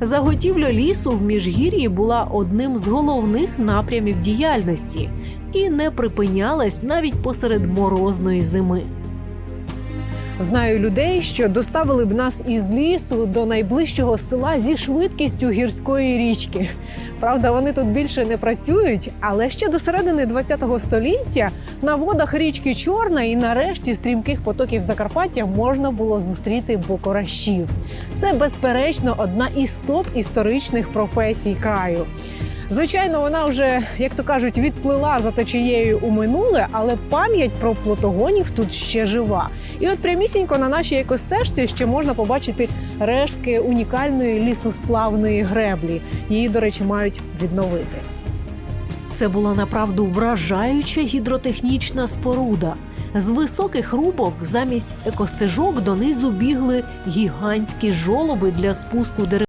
Заготівля лісу в міжгір'ї була одним з головних напрямів діяльності і не припинялась навіть посеред морозної зими. Знаю людей, що доставили б нас із лісу до найближчого села зі швидкістю гірської річки. Правда, вони тут більше не працюють, але ще до середини ХХ століття на водах річки Чорна і нарешті стрімких потоків Закарпаття можна було зустріти бокоращів. Це безперечно одна із топ історичних професій краю. Звичайно, вона вже, як то кажуть, відплила за течією у минуле, але пам'ять про плотогонів тут ще жива. І от прямісінько на нашій екостежці ще можна побачити рештки унікальної лісосплавної греблі. Її, до речі, мають відновити. Це була направду вражаюча гідротехнічна споруда. З високих рубок замість екостежок донизу бігли гігантські жолоби для спуску дерев.